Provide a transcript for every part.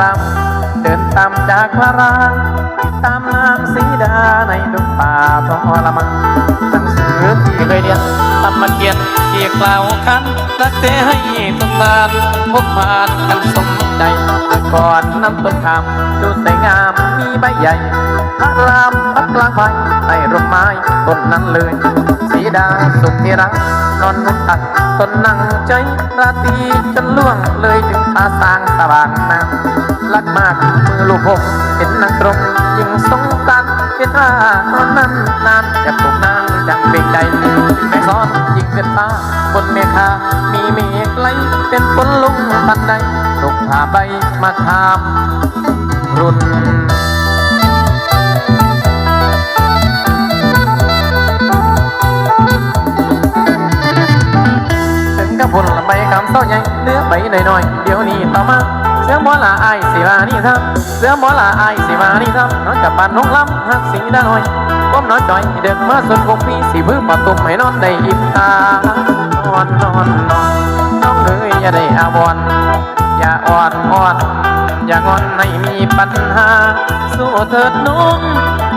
รำเดินตามจากพระรามตามนางสีดาในดงป่าทรมังหนังสือที่เคยเรียนตำมาเกียนที่กล่าวคัน รักเธอให้ทุกนานพบผ่านกันสมใจก่อนน้ำต้นคำดูสวยงามมีใบใหญ่พระรามพักกลางใบใต้ร่มไม้ต้นนั้นเลย สีดาสุขที่รักนอนนุ่งตักต้นนั่งใจราตรีจนล่วงเลยถึงตาสางสว่างน้ำรักมากมือลูกผมเห็นนางตรงยิ่งสงสารเห็นว่าตอนนั้นนานอยากนางจังเบกใจ ซ้อนยิ่งเป็นตาบนเมฆามีเมฆไหลเป็นฝนลงทันใดตกผ่าใบมาทามรุ่นถึงกับผลใบคำเศร้าใหญ่เหลือใบหน่อยๆเดี๋ยวนี้ต่อมา เสือหมอลาอายสิมานี่ครับเสือหมอลาอายสิมานี่ครับนอนกับบ้านน้องลำหักสีดาหน่อยก้มนอนจ่อยเด็กมาสุดคงมีสีพื้นปะตุ่มให้นอนได้อิ่มตานอนนอนนอนน้องเอ๋ยอย่าได้อาวรอย่าอ่อนอ่อนอย่างอนไม่มีปัญหา สู้เถิดน้อง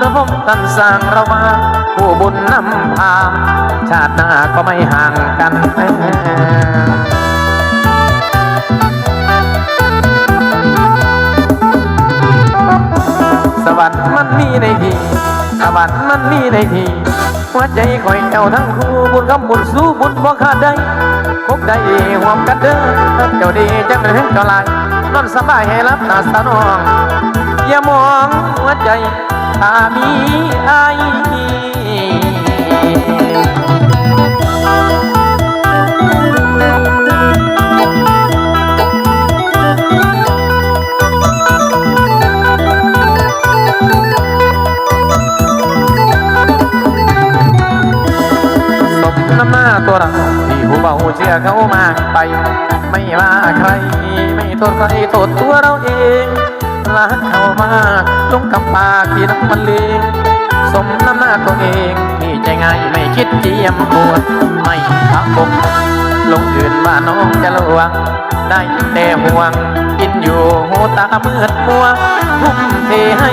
ระผมท่านสร้างเรามาผู้บุญนำพา ชาติหน้าก็ไม่ห่างกัน ในทีสวรรค์มันมีในทีหัวใจคอยเอาทั้งคู่บุญคำบุญสู้บุญบ่ขาดได้พบได้หวมกันเด้อเจ้าดีจังเลยเจ้าลายนอนสบายให้รับตาสนองอย่ามองหัวใจตามีไอ ทษใครโทษตัวเราเองรักเขามากลงคำปากที่น้ำมันเลงสมน้ำหน้าตัวเองที่ใจง่ายไม่คิดเจียมปวดไม่พักบกลงอื่นว่าน้องจะลวง ได้แต่ห่วง กินอยู่หูตาเมืดมัวทุ่มเทให้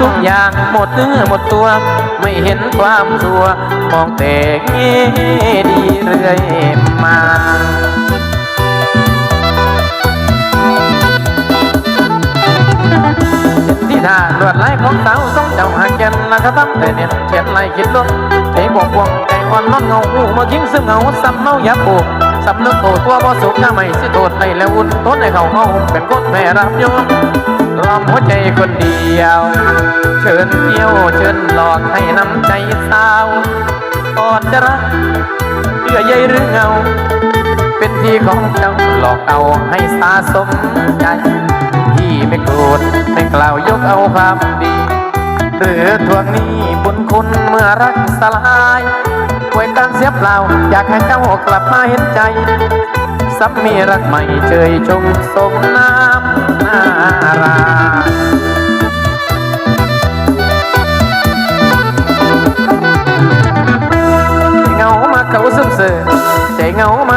ทุกอย่างหมดเนื้อหมดตัว ไม่เห็นความชั่วมองแต่เงี้ดีเรื่อยมา ที่ท่าลวดลายของสาวทรงเจ้าหางแก่นแล้วก็ทำแต่เน็ตเขียนลายคิดลบใจบวกวงใจอ่อนนอนเงาหูมาทิ้งซึ่งเงาซ้ำเมายับปูสำนึกโตตัวบ่สุขถ้าไม่สิโทษให้แล้วอุ่นต้นให้เขาเงาเป็นคนแม่รับยอมรอมหัวใจคนเดียว เชิญเที่ยวเชิญหลอกให้น้ำใจสาวก่อนจะรักเยื่อใยหรือเงา เป็นที่ของเจ้าหลอกเอาให้สาสมใจ ที่ไม่โกรธไม่กล่าวยกเอาความดี หรือทวงหนี้บุญคุณเมื่อรักสลายป่วยการเสียเปล่า อยากให้เจ้ากลับมาเห็นใจสัมมีรักใหม่เจยชมสมน้ำนาราเ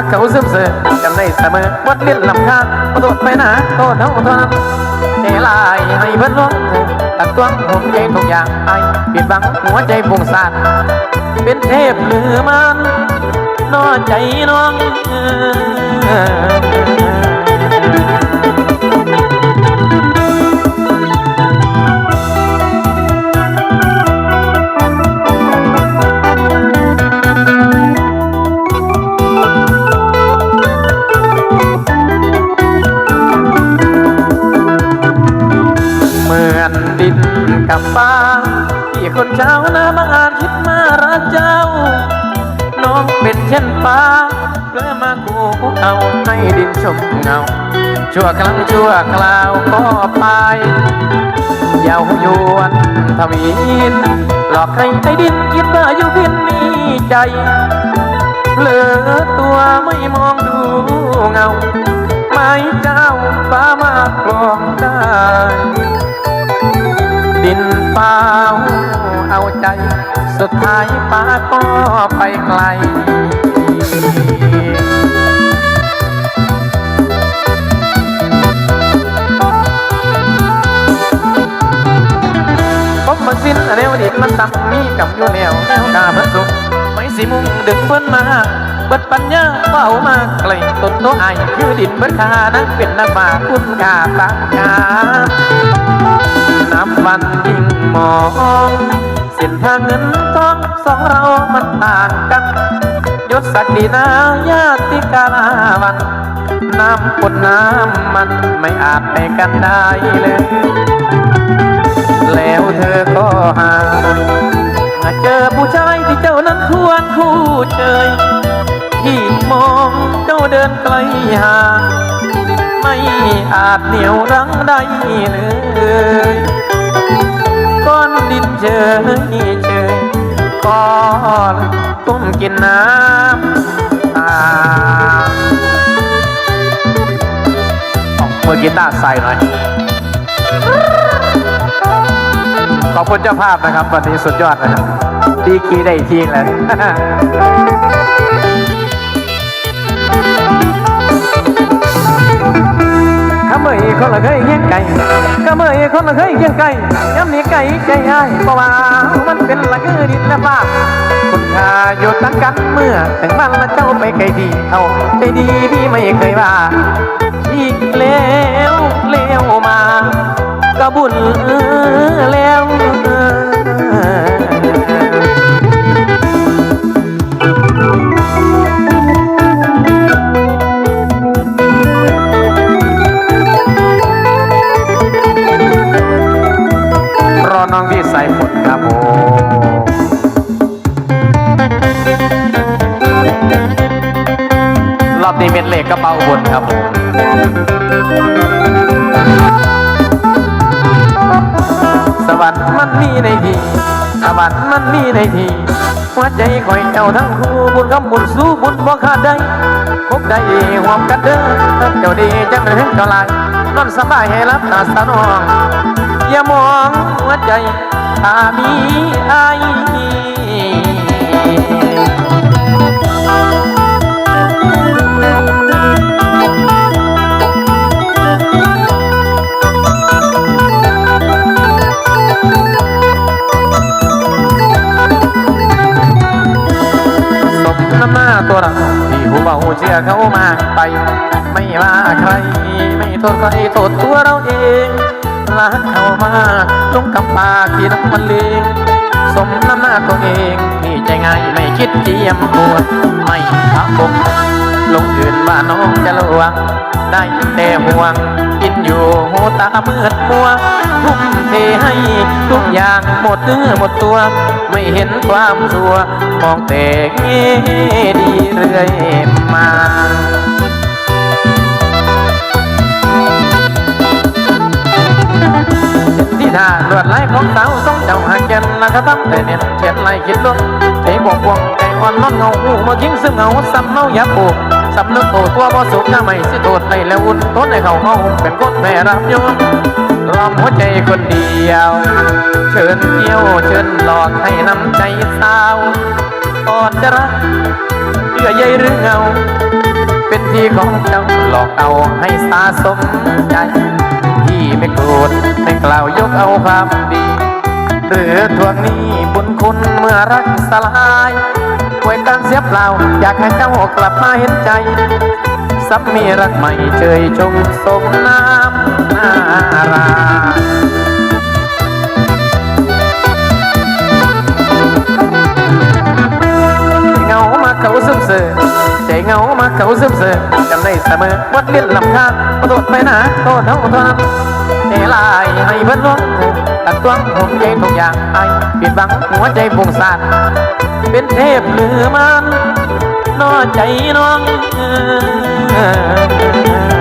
เขาซึมเสือจำได้เสมอวัดเล่นลำคาญโทษไปนะโตเท่าเท่านั้นใจลายให้เพิ่นร้องตัดตวงผมใจทุกอย่างไอปิดบังหัวใจปุ่งสานเป็นเทพหรือมันนอใจน้อง นกับฟ้าที่คนเช้านาบางอาจคิดมารักเจ้า น้องเป็นเช่นฟ้าเพื่อมาคู่เอาให้ดินชมเงา ชั่วครั้งชั่วคราวก็ไปยาวยวนทวีนหลอกให้ไอ้ดินคิดว่าอยู่พินมีใจเผลอตัวไม่มองดูเงา ไม่เจ้าฟ้ามากลองได้ เฝ้าเอาใจ สุดท้ายป้าก็ไปไกลผมมันสิ้นแนวดิบมันตั้งมีกัำอยู่แนวแนวกาบัดสุขไม่สิมุ่งดึงเพื่อนมาเบิดปัญญาเป่ามาไกลต้นโตไอคือดินเบิดคานักเป็นนักมาคุณกาตักกา นับวันยิ่งมองเส้นทางเงินทองสองเรามันต่างกันยศศักดินาญาติกาลาวัน น้ำปนน้ำมันไม่อาจไปกันได้เลย แล้วเธอก็หามาเจอผู้ชายที่เจ้านั้นควรคู่เชยที่มองเจ้าเดินไกลห่าง ไม่อาจเหนียวรั้งได้เลยก้อนดินเฉยเฉยก็ต้มกินน้ำตาออกมือกีตาร์ใส่หน่อยขอบคุณเจ้าภาพนะครับ วันนี้สุดยอดนะครับดีกีได้อีกทีเลย ไก่ก็เมื่อยคนเคยเลี้ยงไก่ย้ำนี้ไก่ใจง่ายเพราะว่ามันเป็นละคือดินและฟ้าคุณค่าอยู่ตั้งกันเมื่อถึงบ้านละเจ้าไปไกลดีเอาใจดีพี่ไม่เคยว่าอีกแล้วเลี้ยวมาก็บุญแล้ว น้องที่ใส่ฝนครับผมรอบนี้เป็นเหล็กกระเป๋าบนครับผมสวรรค์มันมีในทีสวรรค์มันมีในทีหัวใจคอยเจ้าทั้งคู่บุญคำบุญสู้บุญบ่ขาดได้พบได้หวมกันเด้อเจ้าดีจังเลยเจ้าลายนอนสบายให้รับตาสนอง อย่ามองหัวใจถ้ามีไอายสมน้ำหน้าตัวเราที่หูเบาเชื่อเขามากไป ไม่ว่าใครไม่โทษใคร เขามาลงกับปากที่น้ำมันเลงสมน้ำหน้าตัวเองที่ใจง่ายไม่คิดเจียมตัวไม่ทักผมลงอื่นว่าน้องจะลวง ได้แต่ห่วง กินอยู่หูตาเมืดมัว ทุ่มเทให้ทุกอย่างหมดเนื้อหมดตัว ไม่เห็นความชัว มองแต่เงี้ดีเรื่อยมา ที่ท่าลวดลายของสาวต้องเจ้าหาแก่นแล้วก็ต้งแต่เน็ตเขียนลายคิดล้นใจบวงบวงใจอ่อนนอนเงาหูมากิ้งซึ่งเงาซ้ำเมายับปูสำนึกโตตัวบ่สุขหน้าไม่สิโทษในแล้วอุ่นทนให้เขาเมาเป็นคนแม่รับยมรอมหัวใจคนเดียว เชิญเที่ยวเชิญหลอกให้น้ำใจสาวอ่อนจะรักเยื่อใยหรือเงา เป็นที่ของเจ้าหลอกเอาให้สาสมใจ กล่าวยกเอาความดี หรือทวงหนี้บุญคุณเมื่อรักสลายป่วยการเสียเปล่า อยากให้เจ้ากลับมาเห็นใจสัมมีรักใหม่เชยชมสมน้ำนาราเงามาเขาซึมเสือใจเงามาเขาซึมเสือจำได้เสมอวัดเลี้ยนลำคาโทษไปนะโทษเท่าท่านั้น ใจลายให้เพิ่นร้องตัดตวงผมใจทุกอย่างไอปิดบังหัวใจผงสานเป็นเทพหรือมันนอใจน้องเออ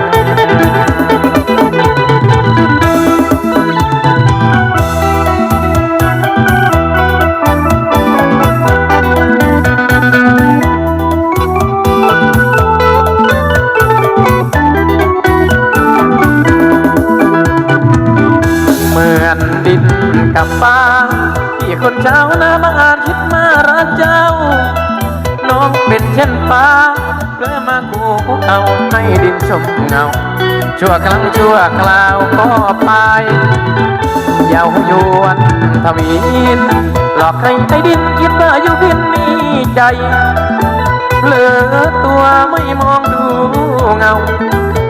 กับฟ้าที่คนเช้านาบางอาจคิดมารักเจ้า น้องเป็นเช่นฟ้าเพื่อมากูเอาให้ดินชมเงา ชั่วครั้งชั่วคราวก็ไปเยาวยวนทวีนหลอกให้ไอ้ดินคิดว่าอยู่พินมีใจเหลือตัวไม่มองดูเงา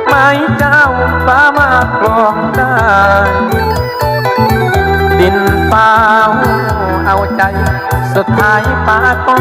ไม้เจ้าฟ้ามาครองได้ ดินเปล่าเอาใจ สุดท้ายป้าก็